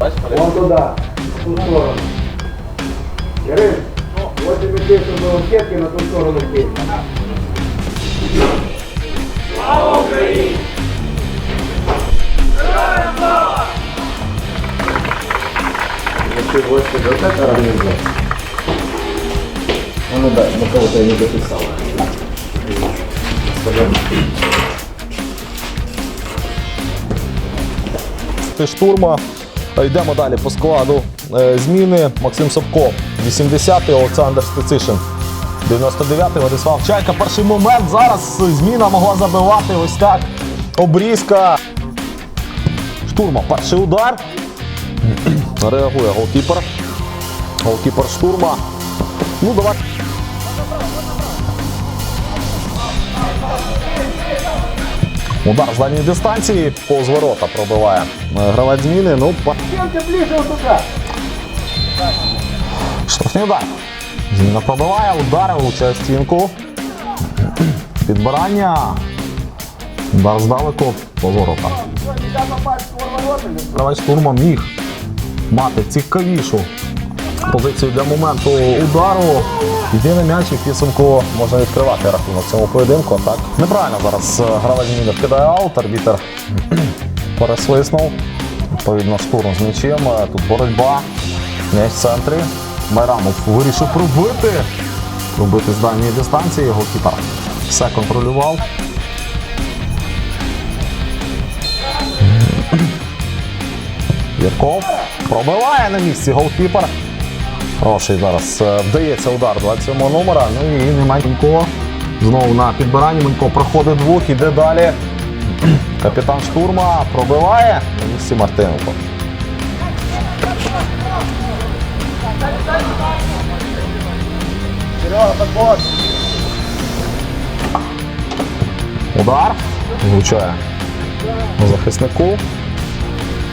Вон туда, в ту сторону. Ярин, вот тебе те, что было в сетке, на ту сторону кинь. Ничего себе, вот это организация. Ну да, ну кого-то я не дописал. Ти штурма. Йдемо далі по складу. Е, Зміни Максим Собко, 80-й Олександр Стецишин. 99-й Владислав Чайка. Перший момент. Зараз зміна могла забивати. Ось так. Обрізка. Штурма. Перший удар. Реагує голкіпер. Голкіпер штурма. Ну, давай. Удар з дальньої дистанції повз ворота пробиває е, гравець зміни. Ну, туда? штрафний удар. Зміна пробиває, удар, влучає стінку. Підбирання. Удар здалеку повз ворота. Гравець штурма міг мати цікавішу позицію для моменту удару. Єдиний м'яч і підсумку можна відкривати рахунок цьому поєдинку. Так неправильно зараз е, гравець зміни вкидає аут, арбітер пересвиснув. Відповідно, штурм з м'ячем. Е, Тут боротьба. М'яч в центрі. Майрамов вирішив пробити. Пробити з дальньої дистанції. Голкіпер все контролював. Ярков пробиває на місці голкіпер. Хороший зараз е, вдається удар 27-го номера. Ну і немає Манько. Знову на підбиранні Манько проходить двох, іде далі. Капітан штурма пробиває на місці Мартиненко. Удар. Влучає захиснику.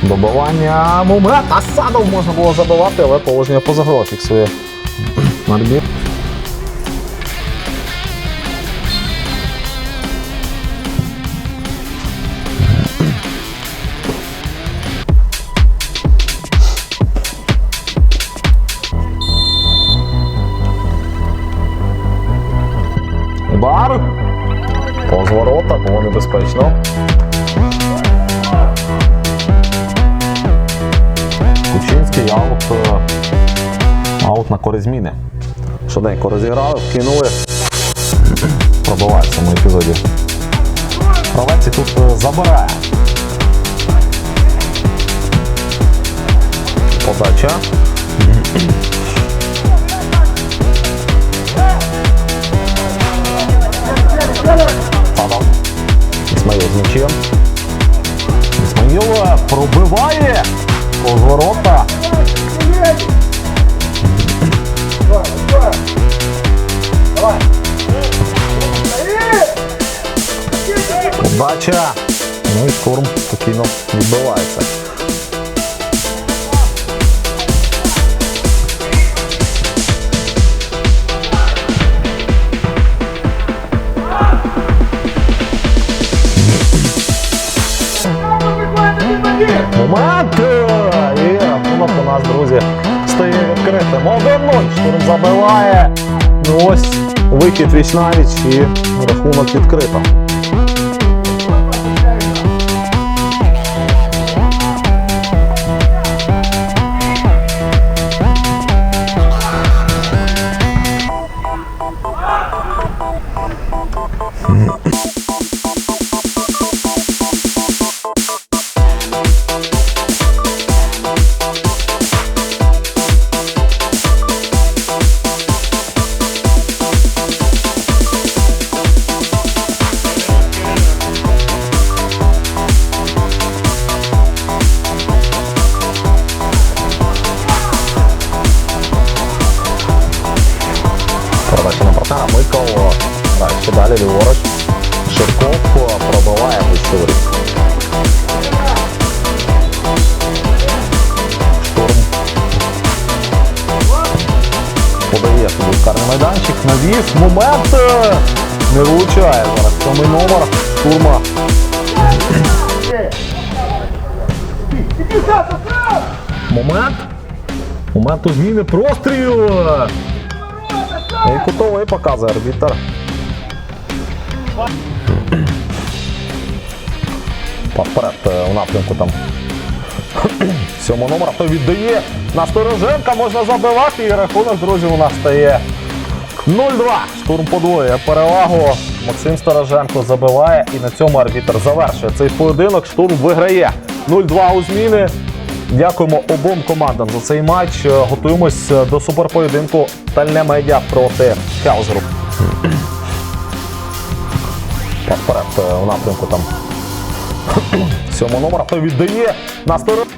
Добивання. Момент. Асадов можна було забивати, але положення поза грою фіксує. Арбіт. Удар. Повз ворота, було небезпечно. Кучинський аут. е, Аут на користь зміни. Швиденько розіграли, вкинули. Пробиває в цьому епізоді. Гравець і тут е, забирає. Подача. Ісмаїл з м'ячем. Ісмаїл е, пробиває повз Удача. Ну і штурм спокійно відбивається. І рахунок у нас, друзі, стає відкритим. 1-0. Штурм забиває. Ну ось вихід віч навіч і рахунок відкрито. Передача на партнера Микол. Так, ще далі ліворуч. Ширков пробиває Гущурі. Штурм. Подає собі карний майданчик. Навіс. Момент. Не влучає зараз. Сьомий номер. Штурма. Момент. Момент у зміни простріл. І кутовий показує арбітер. Вперед е, у напрямку там. Сьомого номера той віддає на Стороженка, можна забивати і рахунок, друзі, у нас стає 0-2. Штурм подвоює перевагу. Максим Стороженко забиває і на цьому арбітр завершує цей поєдинок. Штурм виграє 0-2 у зміни. Дякуємо обом командам за цей матч. Е, Готуємось е, до суперпоєдинку Тальне медіа проти Хаус вперед е, у напрямку там. Сьомого номера хто віддає на сторону.